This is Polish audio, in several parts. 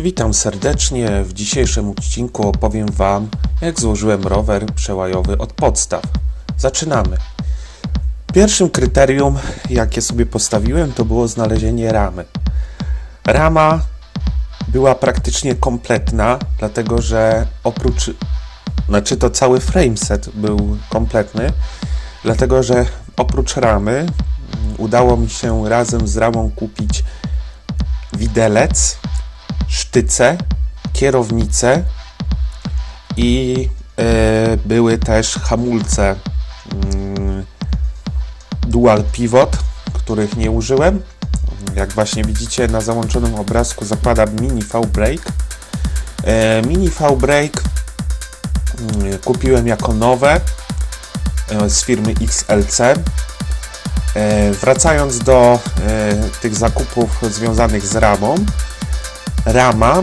Witam serdecznie. W dzisiejszym odcinku opowiem Wam, jak złożyłem rower przełajowy od podstaw. Zaczynamy. Pierwszym kryterium, jakie sobie postawiłem, to było znalezienie ramy. Rama była praktycznie kompletna, dlatego że oprócz, znaczy to cały frameset był kompletny, dlatego że oprócz ramy mm, udało mi się razem z ramą kupić widelec, sztyce, kierownice i e, były też hamulce mm, dual pivot, których nie użyłem. Jak właśnie widzicie na załączonym obrazku zakłada mini V-brake. E, mini V-brake mm, kupiłem jako nowe e, z firmy XLC. Wracając do tych zakupów związanych z ramą, rama,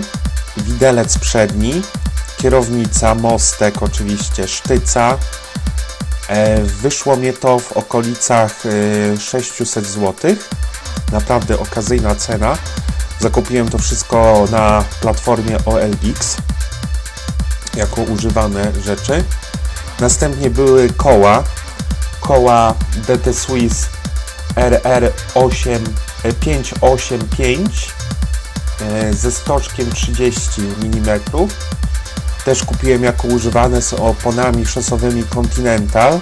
widelec przedni, kierownica, mostek, oczywiście sztyca. E, Wyszło mnie to w okolicach e, 600 zł. Naprawdę okazyjna cena. Zakupiłem to wszystko na platformie OLX jako używane rzeczy. Następnie były koła. Koła DT Swiss RR8 e, 585 e, ze stoczkiem 30 mm. Też kupiłem jako używane z oponami szosowymi Continental.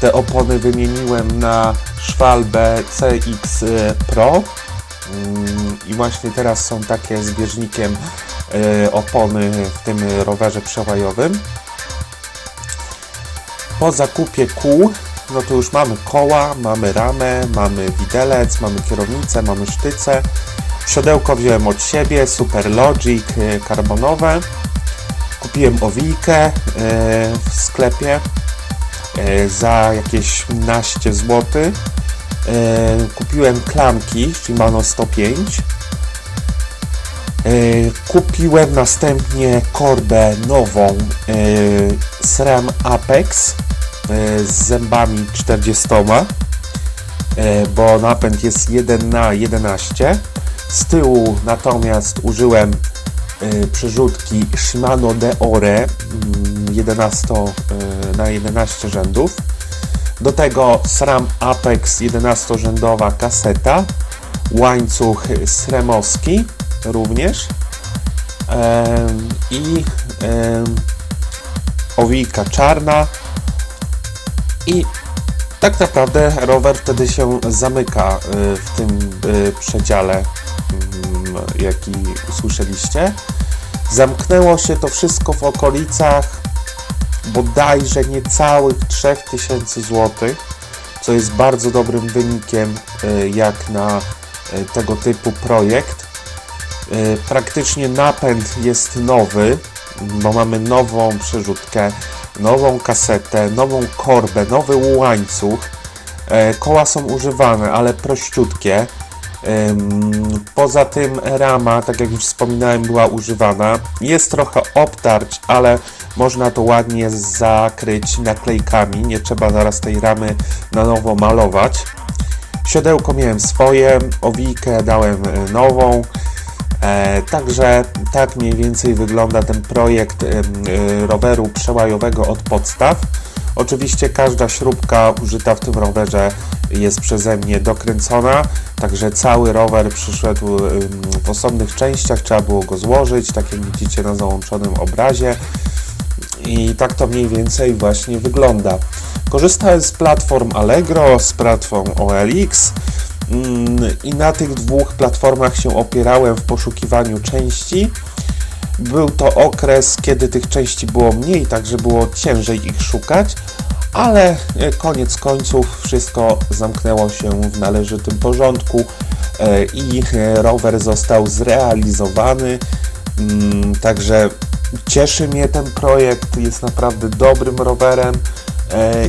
Te opony wymieniłem na Schwalbe CX Pro Mm, i właśnie teraz są takie z bieżnikiem e, opony w tym rowerze przełajowym. Po zakupie kół, no to już mamy koła, mamy ramę, mamy widelec, mamy kierownicę, mamy sztyce. Siodełko wziąłem od siebie, Super Logic e, karbonowe. Kupiłem owijkę e, w sklepie e, za jakieś 15 zł. Kupiłem klamki Shimano 105. E, Kupiłem następnie korbę nową SRAM Apex z zębami 40, e, bo napęd jest 1 na 11. Z tyłu natomiast użyłem e, przerzutki Shimano Deore mm, 11 e, na 11 rzędów. Do tego SRAM Apex 11-rzędowa kaseta, łańcuch sremowski również. I em, owijka czarna. I tak naprawdę rower wtedy się zamyka y, w tym y, przedziale, mm, jaki usłyszeliście. Zamknęło się to wszystko w okolicach bodajże niecałych 3000 zł, co jest bardzo dobrym wynikiem y, jak na y, tego typu projekt. Y, Praktycznie napęd jest nowy, bo mamy nową przerzutkę, nową kasetę, nową korbę, nowy łańcuch. E, Koła są używane, ale prościutkie. Poza tym rama, tak jak już wspominałem, była używana. Jest trochę obtarć, ale można to ładnie zakryć naklejkami. Nie trzeba zaraz tej ramy na nowo malować. Siodełko miałem swoje, owijkę dałem y, nową. E, także tak mniej więcej wygląda ten projekt y, roweru przełajowego od podstaw. Oczywiście każda śrubka użyta w tym rowerze jest przeze mnie dokręcona, także cały rower przyszedł w osobnych częściach, trzeba było go złożyć, tak jak widzicie na załączonym obrazie. I tak to mniej więcej właśnie wygląda. Korzystałem z platform Allegro, z platform OLX i na tych dwóch platformach się opierałem w poszukiwaniu części. Był to okres, kiedy tych części było mniej, także było ciężej ich szukać, ale e, koniec końców wszystko zamknęło się w należytym porządku e, i e, rower został zrealizowany. Mm, Także cieszy mnie ten projekt, jest naprawdę dobrym rowerem.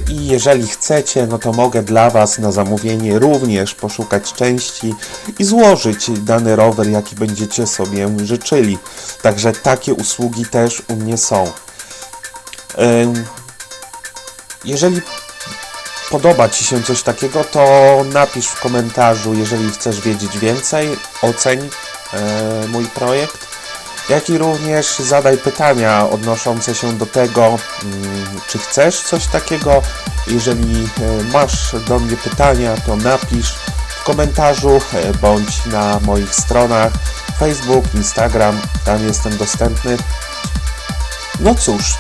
I jeżeli chcecie, no to mogę dla Was na zamówienie również poszukać części i złożyć dany rower, jaki będziecie sobie życzyli. Także takie usługi też u mnie są. Jeżeli podoba Ci się coś takiego, to napisz w komentarzu, jeżeli chcesz wiedzieć więcej, oceń e, mój projekt. jak i również zadaj pytania odnoszące się do tego, mm, czy chcesz coś takiego. Jeżeli e, masz do mnie pytania, to napisz w komentarzu e, bądź na moich stronach Facebook, Instagram, tam jestem dostępny. No cóż,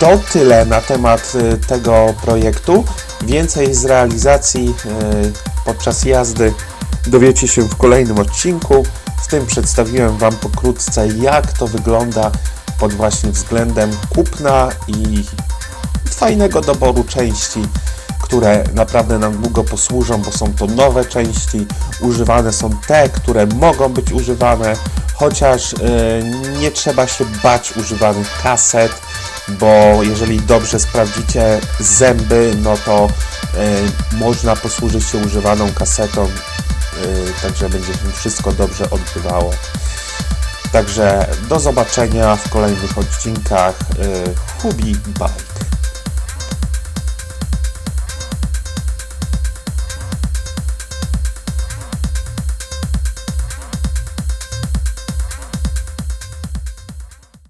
to tyle na temat y, tego projektu. Więcej z realizacji y, podczas jazdy dowiecie się w kolejnym odcinku. W tym przedstawiłem Wam pokrótce, jak to wygląda pod właśnie względem kupna i fajnego doboru części, które naprawdę nam długo posłużą, bo są to nowe części. Używane są te, które mogą być używane, chociaż y, nie trzeba się bać używanych kaset, bo jeżeli dobrze sprawdzicie zęby, no to y, można posłużyć się używaną kasetą, y, także będzie się wszystko dobrze odbywało. Także do zobaczenia w kolejnych odcinkach y, Hubi Bike.